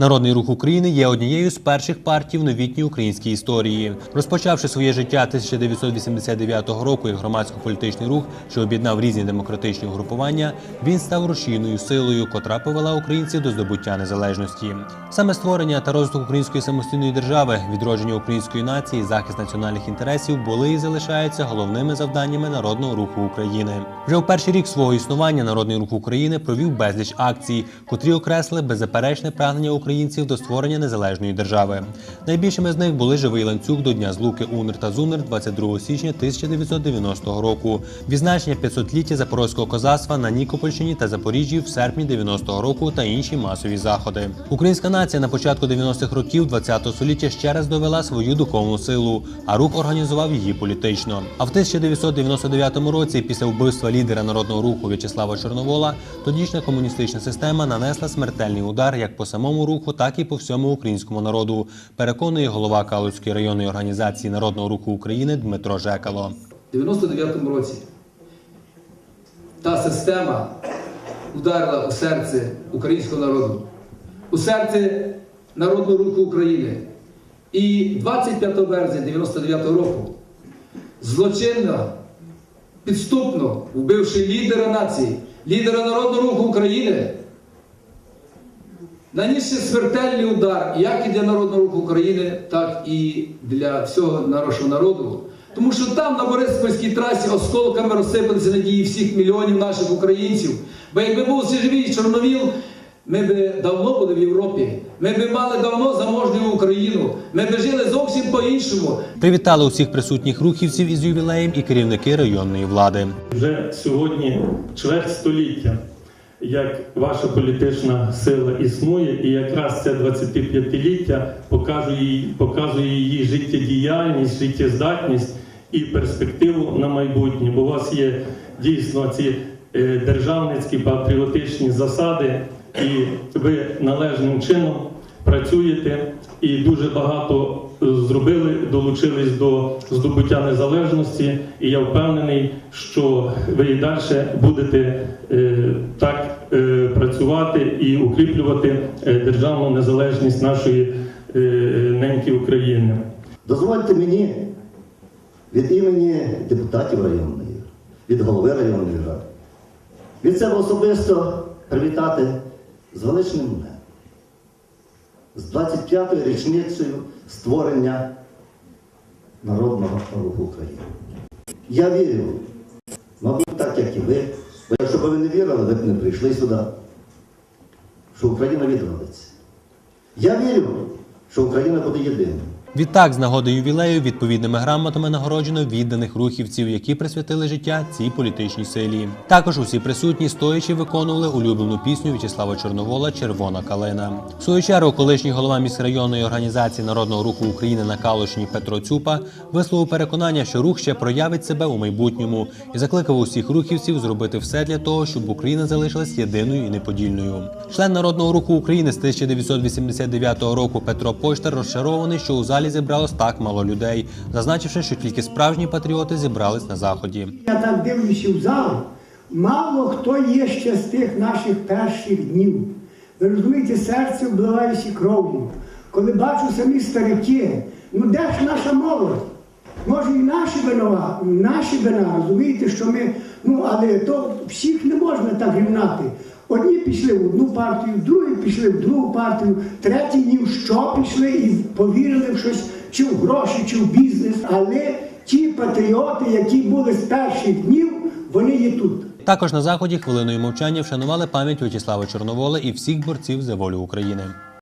Народний рух України є однією з перших партій в новітній українській історії. Розпочавши своє життя 1989 року як громадсько-політичний рух, що об'єднав різні демократичні угрупування, він став рушійною силою, котра повела українців до здобуття незалежності. Саме створення та розвиток української самостійної держави, відродження української нації, захист національних інтересів були і залишаються головними завданнями народного руху України. Вже у перший рік свого існування Народний рух України провів безліч акцій, котрі окреслили беззаперечне прагнення українців до створення незалежної держави. Найбільшими з них були живий ланцюг до Дня Злуки Унр та Зунр 22 січня 1990 року, відзначення 500-ліття запорозького козацтва на Нікопольщині та Запоріжжі в серпні 90-го року та інші масові заходи. Українська нація на початку 90-х років 20-го століття ще раз довела свою духовну силу, а рух організував її політично. А в 1999 році, після вбивства лідера народного руху В'ячеслава Чорновола, тодішня комуністична система нанесла смертельний удар як по самому руху, так і по всьому українському народу. Переконує голова Калуцької районної організації народного руху України Дмитро Жекало. У 99-му році та система ударила у серце українського народу, у серце народного руху України. І 25 березня 99-го року злочинно, підступно вбивши лідера нації, лідера народного руху України, нанісши смертельний удар як і для народного руху України, так і для всього нашого народу. Тому що там на Бориспільській трасі осколками розсипалися надії всіх мільйонів наших українців. Бо якби був живий Чорновіл, ми б давно були в Європі. Ми б мали давно заможню Україну. Ми б жили зовсім по-іншому. Привітали усіх присутніх рухівців із ювілеєм і керівники районної влади. Вже сьогодні чверть століття, як ваша політична сила існує, і якраз це 25-ліття показує, показує її життєдіяльність, життєздатність і перспективу на майбутнє. Бо у вас є дійсно ці е, державницькі патріотичні засади, і ви належним чином працюєте і дуже багато е, зробили, долучились до здобуття незалежності. І я впевнений, що ви і далі будете е, так е, працювати і укріплювати державну незалежність нашої неньки України. Дозвольте мені від імені депутатів районної, від голови районної ради, від себе особисто привітати з величним днем, з 25-ю річницею створення Народного руху України. Я вірю, мабуть, так, як і ви, бо якщо б ви не вірили, ви б не прийшли сюди, що Україна відродиться. Я вірю, що Україна буде єдиною. Відтак, з нагоди ювілею, відповідними грамотами нагороджено відданих рухівців, які присвятили життя цій політичній силі. Також усі присутні стоячи виконували улюблену пісню В'ячеслава Чорновола Червона калина. В свою чергу, колишній голова міськрайонної організації народного руху України на Калушні Петро Цюпа висловив переконання, що рух ще проявить себе у майбутньому і закликав усіх рухівців зробити все для того, щоб Україна залишилась єдиною і неподільною. Член народного руху України з 1989 року Петро Почтар розчарований, що у залі зібралось так мало людей, зазначивши, що тільки справжні патріоти зібрались на заході. Я так дивлюся в зал, мало хто є ще з тих наших перших днів. Ви розумієте, серце обливається кров'ю. Коли бачу самі старики, ну де ж наша молодь? Може, і наші винова, наші вина, розумієте, що ми, ну але то всіх не можна так рівнати. Одні пішли в одну партію, другі пішли в другу партію, треті ні в що пішли і повірили в щось, чи в гроші, чи в бізнес. Але ті патріоти, які були з перших днів, вони є тут. Також на заході хвилиною мовчання вшанували пам'ять В'ячеслава Чорновола і всіх борців за волю України.